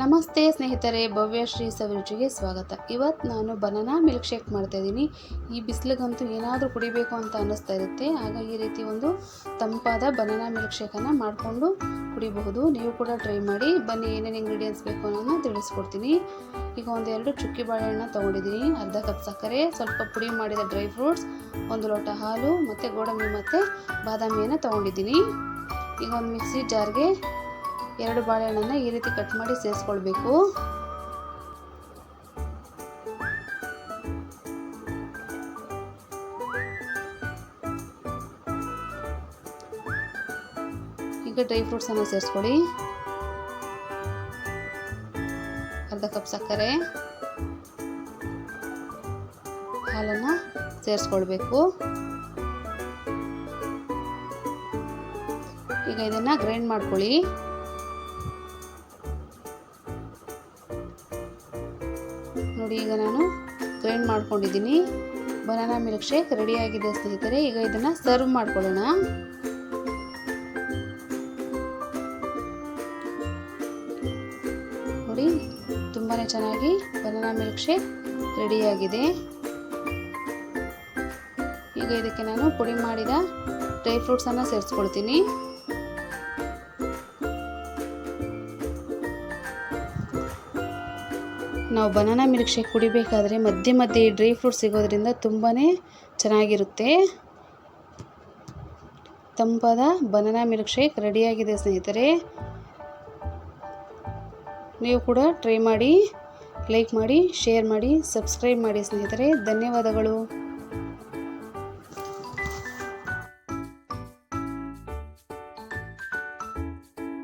ನಮಸ್ತೆ ಸ್ನೇಹಿತರೆ, ಭವ್ಯ ಶ್ರೀ ಸವಿರುಚಿಗೆ ಸ್ವಾಗತ. ಇವತ್ತು ನಾನು ಬನಾನಾ ಮಿಲ್ಕ್ ಶೇಕ್ ಮಾಡ್ತಾಯಿದ್ದೀನಿ ಈ ಬಿಸಿಲಿಗಂತೂ ಏನಾದರೂ ಕುಡಿಬೇಕು ಅಂತ ಅನ್ನಿಸ್ತಾ ಇರುತ್ತೆ. ಆಗ ಈ ರೀತಿ ಒಂದು ತಂಪಾದ ಬನಾನಾ ಮಿಲ್ಕ್ ಶೇಕನ್ನು ಮಾಡಿಕೊಂಡು ಕುಡಿಬಹುದು. ನೀವು ಕೂಡ ಟ್ರೈ ಮಾಡಿ. ಬನ್ನಿ ಏನೇನು ಇಂಗ್ರೀಡಿಯೆಂಟ್ಸ್ ಬೇಕು ಅನ್ನೋದನ್ನ ತಿಳಿಸ್ಕೊಡ್ತೀನಿ. ಈಗ ಒಂದೆರಡು ಚುಕ್ಕಿ ಬಾಳೆಹಣ್ಣು ತೊಗೊಂಡಿದ್ದೀನಿ. ಅರ್ಧ ಕಪ್ ಸಕ್ಕರೆ, ಸ್ವಲ್ಪ ಪುಡಿ ಮಾಡಿದ ಡ್ರೈ ಫ್ರೂಟ್ಸ್, ಒಂದು ಲೋಟ ಹಾಲು ಮತ್ತು ಗೋಡಂಬಿ ಮತ್ತು ಬಾದಾಮಿಯನ್ನು ತೊಗೊಂಡಿದ್ದೀನಿ. ಈಗ ಒಂದು ಮಿಕ್ಸಿ ಜಾರ್ಗೆ ಎರಡು ಬಾಳೆಹಣ್ಣನ್ನು ಈ ರೀತಿ ಕಟ್ ಮಾಡಿ ಸೇರಿಸ್ಕೊಳ್ಬೇಕು. ಈಗ ಡ್ರೈ ಫ್ರೂಟ್ಸನ್ನು ಸೇರಿಸ್ಕೊಳ್ಳಿ ಅರ್ಧ ಕಪ್ ಸಕ್ಕರೆ. ಹಾಲನ್ನು ಸೇರಿಸ್ಕೊಳ್ಬೇಕು. ಈಗ ಇದನ್ನು ಗ್ರೈಂಡ್ ಮಾಡ್ಕೊಳ್ಳಿ. ನೋಡಿ, ಈಗ ನಾನು ಗ್ರೈಂಡ್ ಮಾಡ್ಕೊಂಡಿದ್ದೀನಿ. ಬನಾನಾ ಮಿಲ್ಕ್ ಶೇಕ್ ರೆಡಿಯಾಗಿದೆ ಸ್ನೇಹಿತರೆ. ಈಗ ಇದನ್ನು ಸರ್ವ್ ಮಾಡ್ಕೊಳ್ಳೋಣ. ನೋಡಿ ತುಂಬಾ ಚೆನ್ನಾಗಿ ಬನಾನಾ ಮಿಲ್ಕ್ ಶೇಕ್ ರೆಡಿಯಾಗಿದೆ ಈಗ ಇದಕ್ಕೆ ನಾನು ಪುಡಿ ಮಾಡಿದ ಡ್ರೈ ಫ್ರೂಟ್ಸನ್ನು ಸೇರಿಸ್ಕೊಳ್ತೀನಿ. ನಾವು ಬನಾನಾ ಮಿಲ್ಕ್ ಶೇಕ್ ಕುಡಿಬೇಕಾದ್ರೆ ಮಧ್ಯೆ ಮಧ್ಯೆ ಡ್ರೈ ಫ್ರೂಟ್ ಸಿಗೋದ್ರಿಂದ ತುಂಬಾ ಚೆನ್ನಾಗಿರುತ್ತೆ. ತಂಪಾದ ಬನಾನಾ ಮಿಲ್ಕ್ ಶೇಕ್ ರೆಡಿಯಾಗಿದೆ ಸ್ನೇಹಿತರೆ. ನೀವು ಕೂಡ ಟ್ರೈ ಮಾಡಿ ಲೈಕ್ ಮಾಡಿ ಶೇರ್ ಮಾಡಿ ಸಬ್ಸ್ಕ್ರೈಬ್ ಮಾಡಿ ಸ್ನೇಹಿತರೆ. ಧನ್ಯವಾದಗಳು.